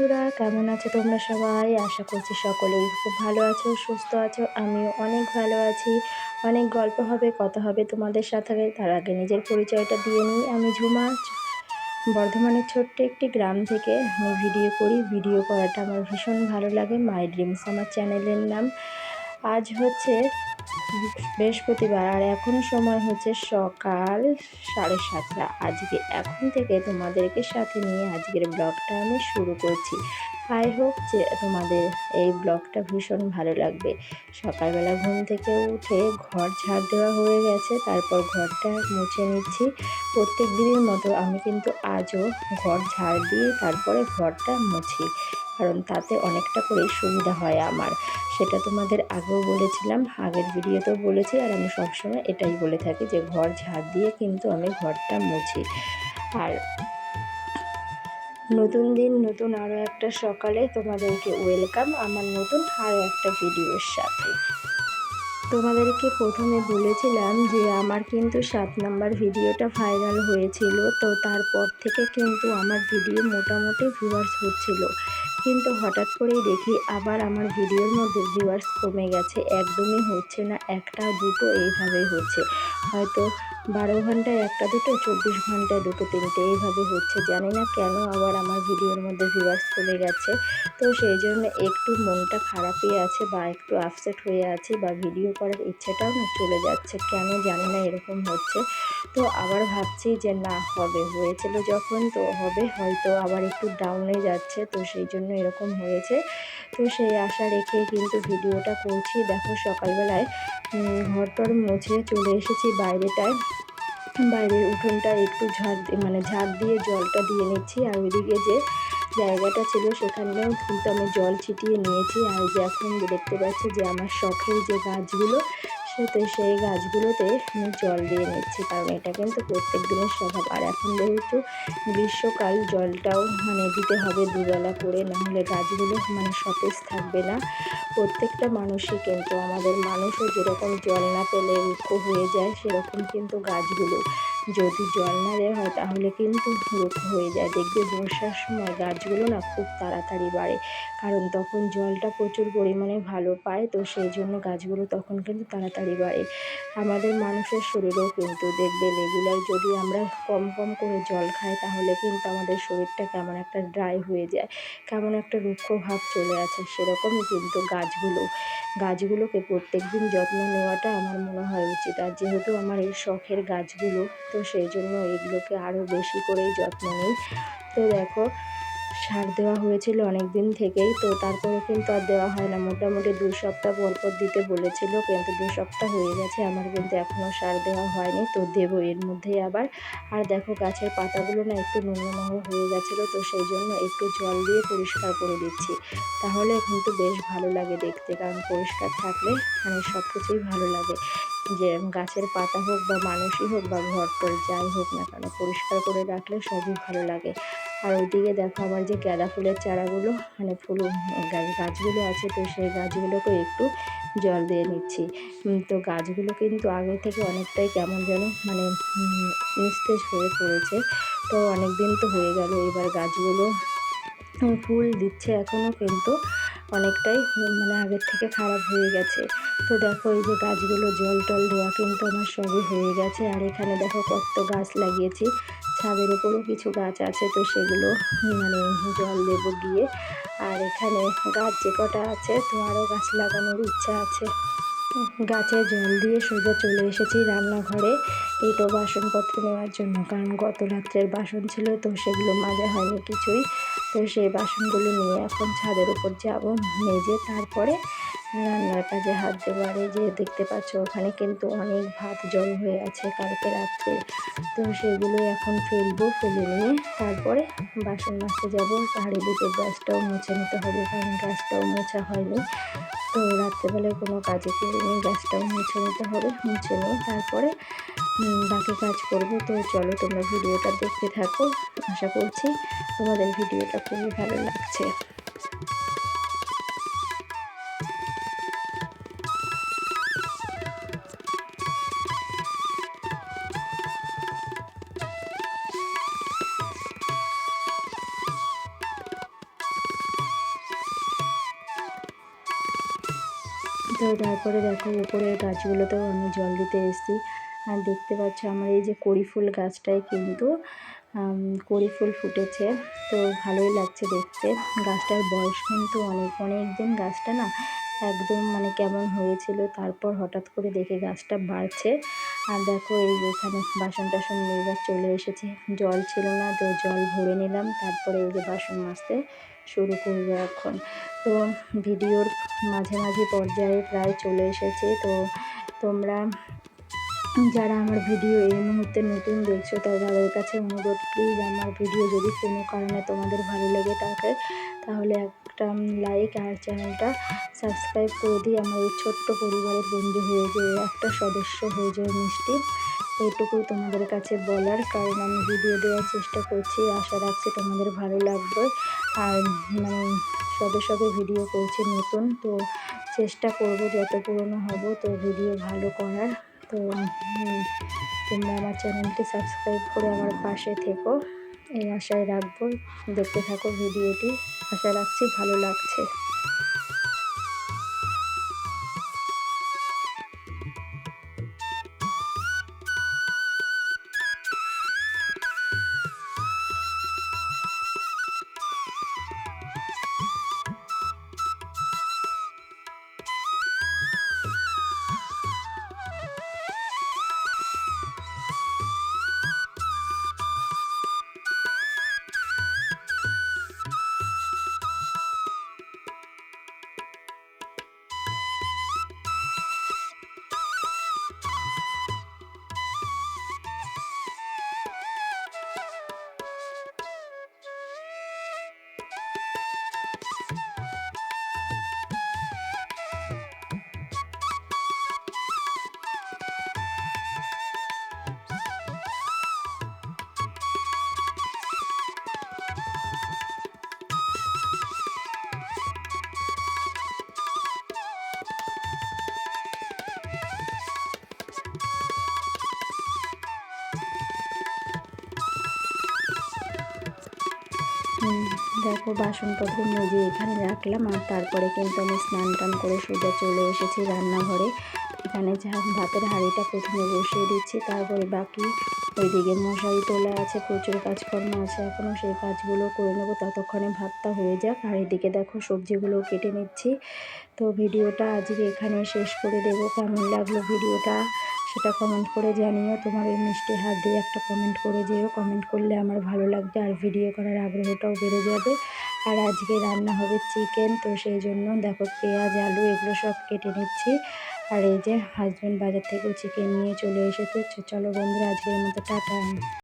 বন্ধুরা, কেমন আছো তোমরা সবাই? আশা করছি সকলেই খুব ভালো আছো, সুস্থ আছো। আমিও অনেক ভালো আছি। অনেক গল্প হবে, কথা হবে তোমাদের সাথে। তার আগে নিজের পরিচয়টা দিয়ে নিই। আমি ঝুমা, বর্ধমানের ছোট্ট একটি গ্রাম থেকে আমি ভিডিও করি। ভিডিও করাটা আমার ভীষণ ভালো লাগে। মাই ড্রিমস, আমার চ্যানেলের নাম। আজ হচ্ছে বৃহস্পতিবার, আর এখন সময় হচ্ছে সকাল সাড়ে সাতটা। আজকে এখন থেকে তোমাদেরকে সাথে নিয়ে আজকের ব্লগটা আমি শুরু করছি। আই হোপ যে তোমাদের এই ব্লগটা ভীষণ ভালো লাগবে। সকালবেলা ঘুম থেকে উঠে ঘর ঝাড় দেওয়া হয়ে গেছে, তারপর ঘরটা মুছে নিচ্ছি। প্রত্যেক দিনের মতো আমি কিন্তু আজও ঘর ঝাড় দিয়ে তারপরে ঘরটা মুছি। কারণ তাতে অনেকটা করেই সুবিধা হয় আমার। সেটা তোমাদের আগেও বলেছিলাম, আগের ভিডিওতেও বলেছি আর আমি সবসময় এটাই বলে থাকি যে ঘর ঝাড় দিয়ে কিন্তু আমি ঘরটা মুছি। আর নতুন দিন, নতুন আরও একটা সকালে তোমাদেরকে ওয়েলকাম আমার নতুন আরও একটা ভিডিওর সাথে। তোমাদেরকে প্রথমে বলেছিলাম যে আমার কিন্তু সাত নাম্বার ভিডিওটা ভাইরাল হয়েছিল, তো তারপর থেকে কিন্তু আমার ভিডিও মোটামুটি ভিউয়ার্স হচ্ছিল। কিন্তু হঠাৎ করেই দেখি আবার আমার ভিডিওর মধ্যে ভিউয়ার্স কমে গেছে। একদমই হচ্ছে না, একটা দুটো এইভাবেই হচ্ছে। হয়তো বারো ঘন্টায় একটা দুটো, চব্বিশ ঘন্টায় দুটো, তিনটে, এইভাবে হচ্ছে। জানি না কেন আবার আমার ভিডিওর মধ্যে ভিউয়ার্স চলে গেছে। তো সেই জন্য একটু মনটা খারাপই আছে বা একটু আপসেট হয়ে আছে বা ভিডিও করার ইচ্ছেটাও না চলে যাচ্ছে। কেন জানি না, এরকম হচ্ছে। তো আবার ভাবছি যে না, হবে। হয়েছিল যখন, তো হবে। হয়তো আবার একটু ডাউনে যাচ্ছে, তো সেই জন্য এরকম হয়েছে। তো সেই আশা রেখে কিন্তু ভিডিওটা করছি। দেখো সকালবেলায় ঘরটর মুছে চলে এসেছি বাইরেটায়। বাইরের উঠোনটা একটু ঝাড় মানে ঝাড় দিয়ে জলটা দিয়ে নিচ্ছি আর ওইদিকে যে জায়গাটা ছিল সেখানেও কিন্তু আমি জল ছিটিয়ে নিয়েছি আর যে এখন দেখতে পাচ্ছি যে আমার শখের যে গাছগুলো তো সেই গাছগুলোতে জল দিয়ে নিচ্ছি। কারণ এটা কিন্তু প্রত্যেক দিনের স্বভাব। আর এখন যেহেতু গ্রীষ্মকাল, জলটাও মানে দিতে হবে দুবেলা করে, নাহলে গাছগুলো মানে সতেজ থাকবে না। প্রত্যেকটা মানুষই কিন্তু, আমাদের মানুষও যেরকম জল না পেলে রুক্ষ হয়ে যায়, সেরকম কিন্তু গাছগুলো। যদি জল না দেওয়া হয়, তাহলে কিন্তু রুক্ষ হয়ে যায়। দেখবে বর্ষার সময় গাছগুলো না খুব তাড়াতাড়ি বাড়ে। কারণ তখন জলটা প্রচুর পরিমাণে ভালো পায়, তো সেই জন্য গাছগুলো তখন কিন্তু তাড়াতাড়ি বাড়ে। আমাদের মানুষের শরীরেও কিন্তু দেখবে রেগুলার যদি আমরা কম কম করে জল খাই, তাহলে কিন্তু আমাদের শরীরটা কেমন একটা ড্রাই হয়ে যায়, কেমন একটা রুক্ষ ভাব চলে আসে। সেরকমই কিন্তু গাছগুলো। গাছগুলোকে প্রত্যেক দিন যত্ন নেওয়াটা আমার মনে হয় উচিত। আর যেহেতু আমার এই শখের গাছগুলো, তো সেই জন্য এগুলোকে আরও বেশি করেই যত্ন নিই। তো দেখো সার দেওয়া হয়েছিল অনেক দিন থেকেই, তো তারপরে কিন্তু আর দেওয়া হয় না। মোটামুটি দু সপ্তাহ পর পর দিতে বলেছিল, কিন্তু দু সপ্তাহ হয়ে গেছে, আমার কিন্তু এখনও সার দেওয়া হয়নি, তো দেবো এর মধ্যেই আবার। আর দেখো গাছের পাতাগুলো না একটু নোংরা হয়ে গেছিল, তো সেই জন্য একটু জল দিয়ে পরিষ্কার করে দিচ্ছি। তাহলে কিন্তু বেশ ভালো লাগে দেখতে, কারণ পরিষ্কার থাকলে মানে সব কিছুই ভালো লাগে। যে গাছের পাতা হোক বা মানুষই হোক বা ঘর টর যাই হোক না কেন, পরিষ্কার করে রাখলে সবই ভালো লাগে। আর ওইদিকে দেখো আমার যে গাঁদা ফুলের চারাগুলো মানে ফুল গাছগুলো আছে, তো সেই গাছগুলোকে একটু জল দিয়ে নিচ্ছি। তো গাছগুলো কিন্তু আগে থেকে অনেকটাই কেমন যেন মানে নিস্তেজ হয়ে পড়েছে। তো অনেক দিন তো হয়ে গেল, এবার গাছগুলো ফুল দিচ্ছে এখনও কিন্তু অনেকটাই মানে আগের থেকে খারাপ হয়ে গেছে। তো দেখো এই যে গাছগুলো জল টল দেওয়া কিন্তু আমার সবই হয়ে গেছে। আর এখানে দেখো কত গাছ লাগিয়েছি। ছাদের ওপরও কিছু গাছ আছে, তো সেগুলো মানে জল দেবো গিয়ে। আর এখানে গাছ যে কটা আছে, তো আরও গাছ লাগানোর ইচ্ছা আছে। গাছে জল দিয়ে সোজা চলে এসেছি রান্নাঘরে এইটো বাসনপত্র নেওয়ার জন্য। কারণ গত রাত্রের বাসন ছিল, তো সেগুলো মাজা হয়নি কিছুই। তো সেই বাসনগুলো নিয়ে এখন ছাদের উপর যাব, মেজে তারপরে রান্নার কাজে হাত দেওয়ারে যে দেখতে পাচ্ছ, ওখানে কিন্তু অনেক ভাত জল হয়ে আছে কালকে রাত্রে। তো সেগুলো এখন ফেলব, ফেলে নিয়ে তারপরে বাসন মাজতে যাব। হাঁড়ি দুটো গ্যাসটাও মুছে নিতে হবে, কারণ গ্যাসটাও মোছা হয়নি। তো রাত্রেবেলায় কোনো কাজে করিনি, গ্যাসটাও মুছে নিতে হবে, মুছে নিয়ে তারপরে বাকি কাজ করব। তো চলো তোমরা ভিডিওটা দেখতে থাকো। আশা করছি তোমাদের ভিডিওটা খুবই ভালো লাগছে। তো তারপরে দেখো উপরের গাছগুলোতেও আমি জল দিতে এসেছি। আর দেখতে পাচ্ছ আমার এই যে কড়ি ফুল গাছটায় কিন্তু কড়ি ফুল ফুটেছে। তো ভালোই লাগছে দেখতে। গাছটার বয়স কিন্তু অনেক অনেক দিন গাছটা না একদম মানে কেমন হয়েছিল, তারপর হঠাৎ করে দেখে গাছটা বাড়ছে। আর দেখো এই এখানে বাসন টাসন নিয়ে চলে এসেছে। জল ছিল না তো জল ভরে নিলাম, তারপরে এই যে বাসন মাজতে শুরু করব এখন। তো ভিডিওর মাঝে মাঝে পর্যায়ে প্রায় চলে এসেছে। তো তোমরা যারা আমার ভিডিও এই মুহূর্তে নতুন দেখছ, তাদের কাছে অনুরোধ প্লিজ আমার ভিডিও যদি কোনো কারণে তোমাদের ভালো লেগে থাকে, তাহলে একটা লাইক আর চ্যানেলটা সাবস্ক্রাইব করে দিয়ে আমার এই ছোট্ট পরিবারের বন্ধু হয়ে যায় একটা সদস্য হয়ে যায় মিষ্টি। এইটুকুই তোমাদের কাছে বলার, কারণ আমি ভিডিও দেওয়ার চেষ্টা করছি, আশা রাখছি তোমাদের ভালো লাগবে। আর মানে সবে সবে ভিডিও করছি নতুন, তো চেষ্টা করব, যত পুরনো হব, তো ভিডিও ভালো করার। তো তোমরা আমার চ্যানেলটি সাবস্ক্রাইব করে আমার পাশে থেকো। এই আশায় রাখব, দেখতে থাকো ভিডিওটি আশা রাখছি ভালো লাগছে। দেখো বাসনপত্র মেজে এখানে রাখলাম আর তারপরে কিন্তু আমি স্নান টান করে সোজা চলে এসেছি রান্নাঘরে। এখানে যা ভাতের হাঁড়িটা প্রথমে বসিয়ে দিচ্ছি, তারপরে বাকি ওইদিকে মশারি তোলা আছে, প্রচুর কাজকর্ম আছে এখনও সেই কাজগুলো করে নেব, ততক্ষণে ভাতটা হয়ে যাক। আর এদিকে দেখো সবজিগুলো কেটে নিচ্ছি। তো ভিডিওটা আজকে এখানে শেষ করে দেবো। কেমন লাগল ভিডিওটা? সেটা কমেন্ট করে জানিও। তোমার এই মিষ্টি হাত দিয়ে একটা কমেন্ট করে যেও। কমেন্ট করলে আমার ভালো লাগবে আর ভিডিও করার আগ্রহটাও বেড়ে যাবে। আর আজকে রান্না হবে চিকেন তো সেই জন্য দেখো পেঁয়াজ, আলু এগুলো সব কেটে নিচ্ছি। আর এই যে হাজব্যান্ড বাজার থেকেও চিকেন নিয়ে চলে এসেছে। চলো বন্ধুরা, আজকের মতো টাটা।